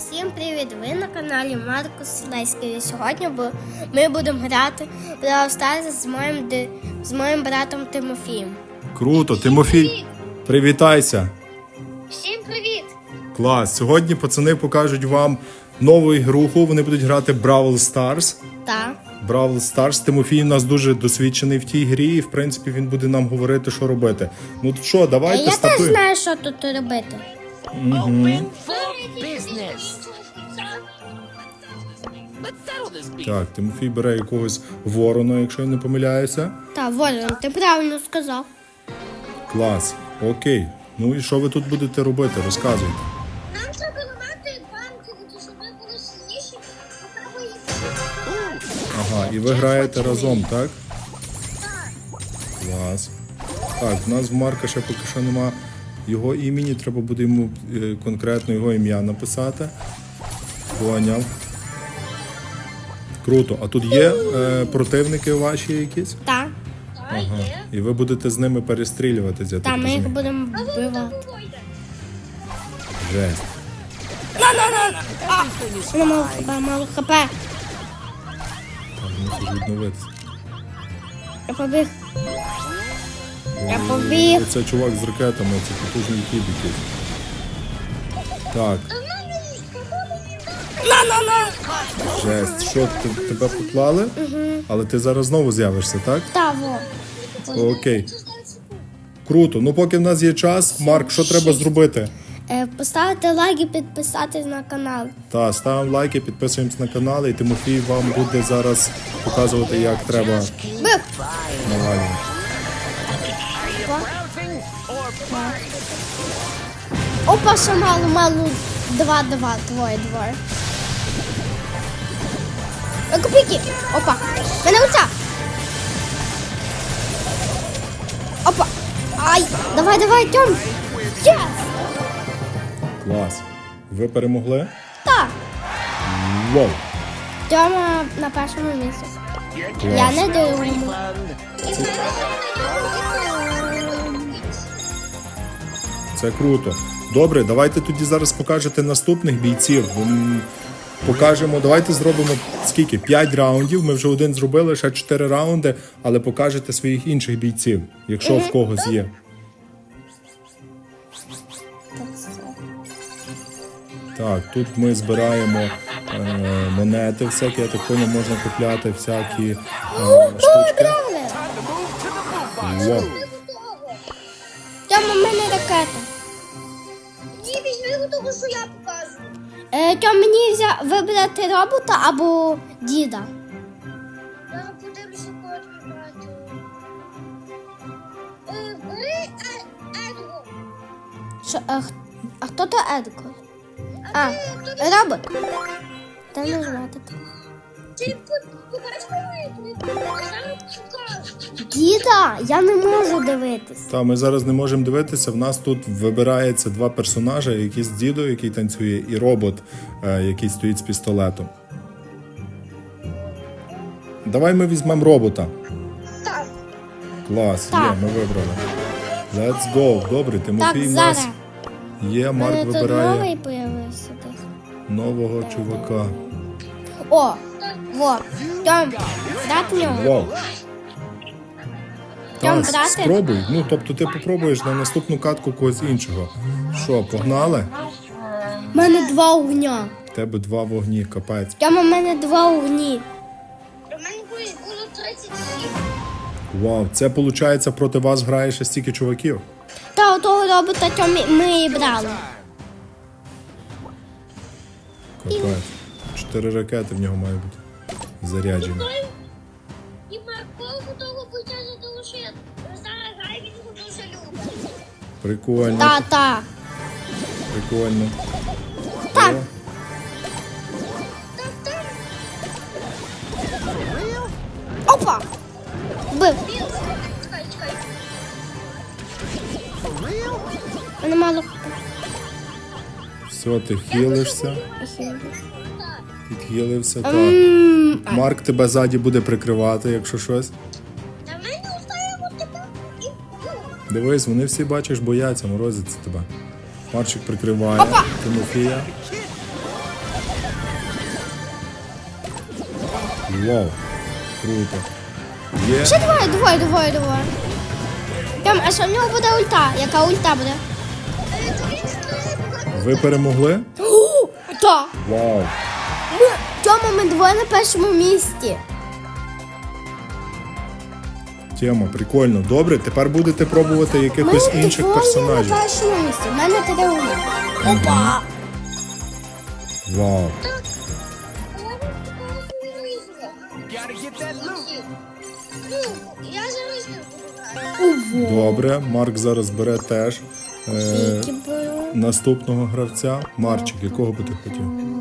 Всім привіт! Ви на каналі Маркус Леський. І Сьогодні ми будемо грати в Brawl Stars з моїм, з моїм братом Тимофієм. Круто, Тимофій, привітайся. Всім привіт! Клас. Сьогодні пацани покажуть вам нову ігруху. Вони будуть грати Brawl Stars. Та. Brawl Stars. Тимофій у нас дуже досвідчений в тій грі, і в принципі він буде нам говорити, що робити. Ну то що, давайте Я теж знаю, що тут робити. For business. Так, Тимофій бере якогось ворона, якщо я не помиляюся. Та, Ворон, ти правильно сказав. Клас. Окей. Ну і що ви тут будете робити? Розказуйте. Нам треба ламати банки, щоб ми були сильніші, їх Ага, і ви граєте разом, так? Клас. Так, в нас в Марка ще поки що нема його імені, треба буде йому е, конкретно його ім'я написати. Поняв. Круто. А тут є е, противники ваші якісь? Та. Ага. І ви будете з ними перестрілюватися. Та, так ми їх будемо вбивати. Жесть. Вона мало хп, мало хп. Так, мусиш відновитися. Я побіг. Я побіг. Це чувак з ракетами, це потужний якийсь. Так. Жесть, що ти, тебе поклали? Але ти зараз знову з'явишся, так? Та, во. Окей. Круто. Ну поки в нас є час, Марк, що треба зробити? Е, Поставити лайк і підписатись на канал. Та ставимо лайки, підписуємось на канал, і Тимофій вам буде зараз показувати, як треба Бив! навалювати. Опа, ще мало, мало. Два, два, двоє, двоє. Е, Копійки! Опа! Мене оця! Опа! Ай! Давай, давай, Тьом! Єс! Клас. Ви перемогли? Так! Вау! Тьома на першому місці. Я не дивлюсь. Це круто. Добре, давайте тоді зараз покажете наступних бійців. Покажемо, давайте зробимо скільки? 5 раундів. Ми вже один зробили, ще 4 раунди, але покажете своїх інших бійців, якщо в когось є. Так, тут ми збираємо е, монети всякі, я так понял, можна купляти всякі е, штучки. Вау. Е, Тьом, мені взя... вибрати робота або діда. Я подивлюся, кого тобі. Е, Бери Е- Що, а, х- а хто то Едгар? А, робот. Та не знати. Ти по- мені. Діда, я не можу дивитись. Та ми зараз не можемо дивитися. В нас тут вибирається два персонажа: якийсь дідо, який танцює, і робот, е, який стоїть з пістолетом. Давай ми візьмемо робота. Так. Клас, Так. є, ми вибрали. Let's go. Добре, Так, Тимофій зараз. нас є. Марк мене тут вибирає новий появився нового чувака. О, во. Тьом, дати нього. Вау. Брати? спробуй. Ну, тобто ти попробуєш на наступну катку когось іншого. Що, погнали? У мене два огня. В тебе два вогні, капець. Тьома, в мене два огні. У мене було 37. Вау, це виходить проти вас грає ще стільки чуваків. Та отого робота Тьомі ми і брали. Капець. Чотири ракети в нього має бути заряджені. Прикольно, Та, та. прикольно. О, так. Опа. Бив. Мене мало. Все, ти хілишся, підхилився. Так. Марк тебе ззаді буде прикривати, якщо щось. Дивись, вони всі бачиш, бояться, морозяться тебе. Марчик прикриває, Тимофія. Вау, круто. Є. Ще двоє, двоє, двоє, двоє. Там, а що в нього буде ульта? Яка ульта буде? Ви перемогли? Так. Вау. Ми, Тьома, ми двоє на першому місці. Тема, прикольно. Добре, тепер будете пробувати якихось інших персонажів. на. У мене уми. Опа! Вау. Добре, Марк зараз бере теж е, наступного гравця. Марчик, якого би ти хотів?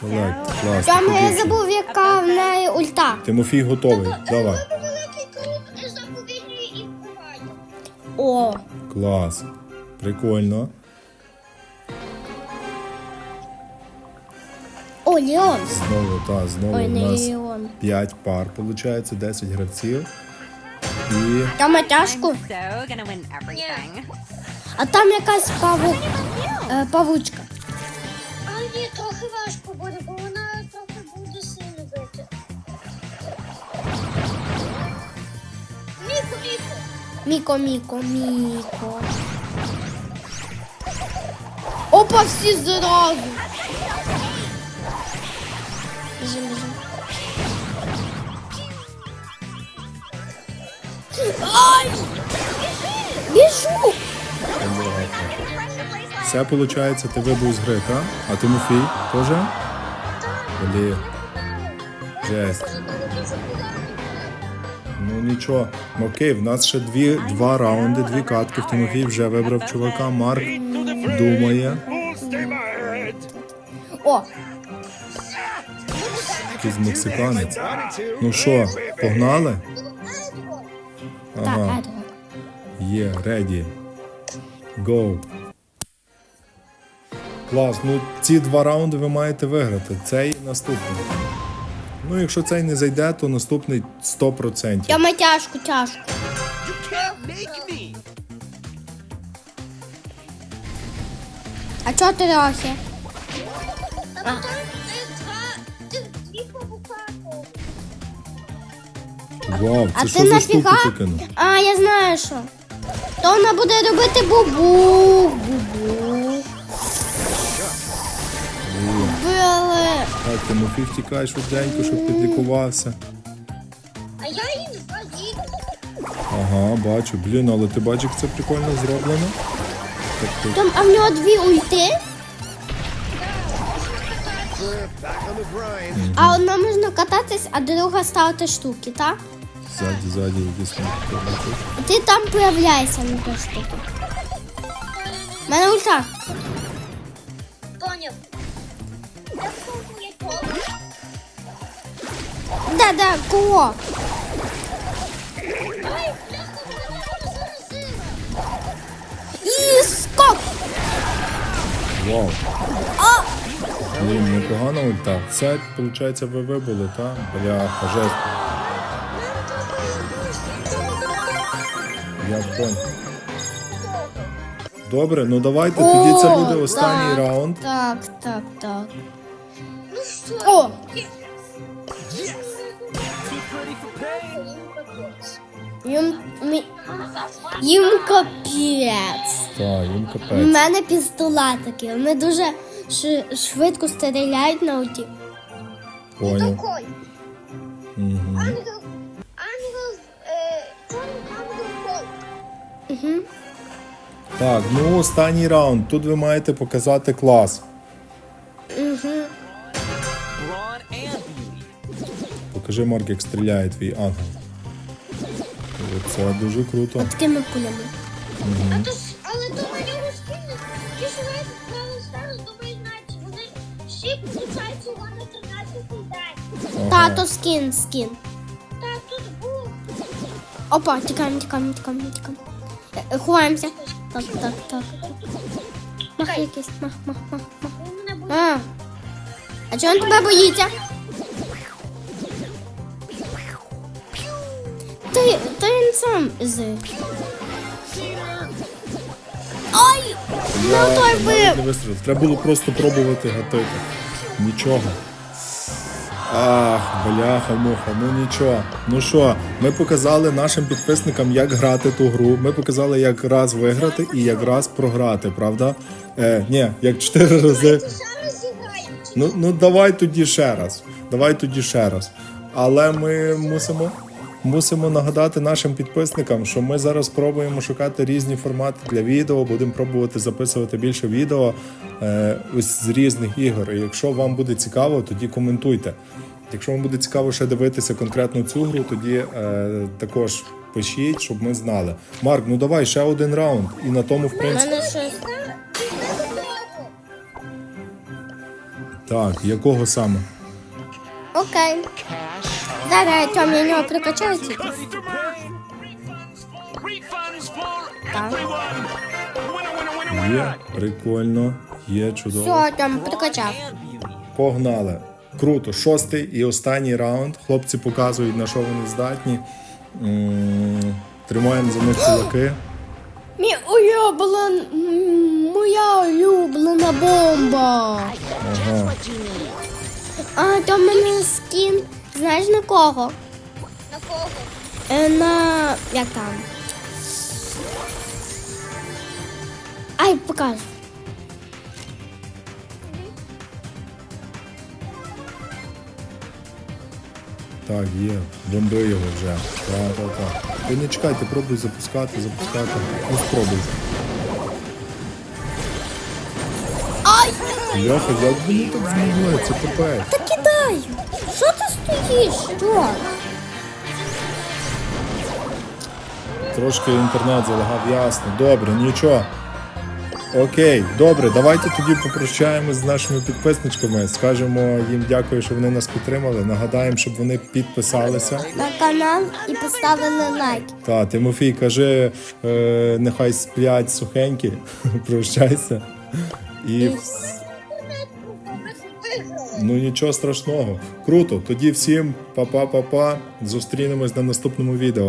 Клас. Тьома, я побільше. забув, яка в неї ульта. Тимофій готовий. Давай. Великий заповіднює і вбиває. О, Клас. Прикольно. о, Леон. Знову, та, знову Ой, у не нас Леон. 5 пар, виходить, 10 гравців. І Тьома тяжко. So gonna win everything. А там якась паву... е, павучка. А ні, трохи Міко. Міко, Міко. Опа, всі зразу. Біжим, біжим. Ай! Біжу! все виходить, ти вибув з гри, так? А Тимофій теж? Блін. Жесть. Нічого. Окей, в нас ще дві, два раунди, дві катки. Тимофій вже вибрав чувака. Марк думає. О, Якийсь мексиканець. Ну що, погнали? Ага, є, реді. Go. Клас, ну ці два раунди ви маєте виграти. Цей і наступний. Ну, якщо цей не зайде, то наступний 100%. Тьома тяжко, тяжко. You can't make me. А чого ти трохи? А е, ти дві А це ти за нафіга? ти кинув? А, я знаю що. То вона буде робити бубух, бубух. Так, Тимофій втікай швиденько, щоб підлікувався. А я їм зводів. Ага, бачу. Блін, але ти бачиш, як це прикольно зроблено. Тобто, Там, а в нього дві ульти, а одна можна кататись, а друга ставити штуки, так? ззаді, ззаді, якісь там. Ти там появляєшся на той штуки. У мене ульта. Поняв. Я. Да, да, кого? Ай, бляха, мене заразила. І скок! Вау. А! Блін, непогана ульта. Все, виходить, ви вибули, так? Бляха, жесть. Я понял. Добре, ну давайте, тоді це буде останній так, раунд. Так, так, так. Ну що? О! Їм, мі- їм капець. Так, їм У капець. мене пістолетики. Вони дуже ш- швидко стріляють на уті. Поняв. Такой. Угу. Ангел. Ангел. Е, чорний ангел Кол. Так, ну останній раунд. Тут ви маєте показати клас. Угу. Brawn and beauty. Покажи, Марк, як стріляє твій ангел. Це дуже круто. Такими пулями. А то ж, але то на нього скине. Ті, що грають в Brawl Stars, думають, знають, вони всі включають його на 13 день. Ага. Тато скін, скін. Та тут був. Опа, тікаємо, тікаємо, тікаємо, тікаємо. Е, е, Ховаємося. Так, так, так. Мах якийсь, мах, мах, мах, мах. Він мене був. А. А чого він тебе боїться? Ти, ти він сам з. Ай! Ну той бив! не вистрілив. Треба було просто пробувати гатити. Нічого. Ах, бляха, муха, ну нічого. Ну що, ми показали нашим підписникам, як грати ту гру. Ми показали, як раз виграти і як раз програти, правда? Е, ні, як чотири рази. Ну, ну давай тоді ще раз. Давай тоді ще раз. Але ми мусимо, мусимо нагадати нашим підписникам, що ми зараз спробуємо шукати різні формати для відео, будемо пробувати записувати більше відео е, ось з різних ігор. І якщо вам буде цікаво, тоді коментуйте. Якщо вам буде цікаво ще дивитися конкретно цю гру, тоді е, також пишіть, щоб ми знали. Марк, ну давай ще один раунд. І на тому, в принципі. Так, якого саме? Окей. Зараз Тьом я нього прикачаю тільки. Так. Є, прикольно, є чудово. Все, Тьом прикачав. Погнали. Круто. Шостий і останній раунд. Хлопці показують, на що вони здатні. М, Тримаємо за них кулаки. Мій улюблен... м, Моя улюблена бомба. Ага. А, то в мене скін. Знаєш на кого? На кого? Е, на. як там? Ай, покажу. Так, є. Бомби його вже. Так, так, так. Ти не чекай, ти пробуй запускати, запускати. Ну спробуй. Ай! Льоха, як вони так змогли? Це капець. Та кидай! Що? Що? Трошки інтернет залагав, ясно. Добре, нічого. Окей, добре, давайте тоді попрощаємось з нашими підписничками. Скажемо їм дякую, що вони нас підтримали. Нагадаємо, щоб вони підписалися. На канал і поставили лайк. Та, Тимофій, кажи, е, нехай сплять сухенькі, прощайся. І виграли. Ну нічого страшного. Круто. Тоді всім па-па-па-па. Зустрінемось на наступному відео.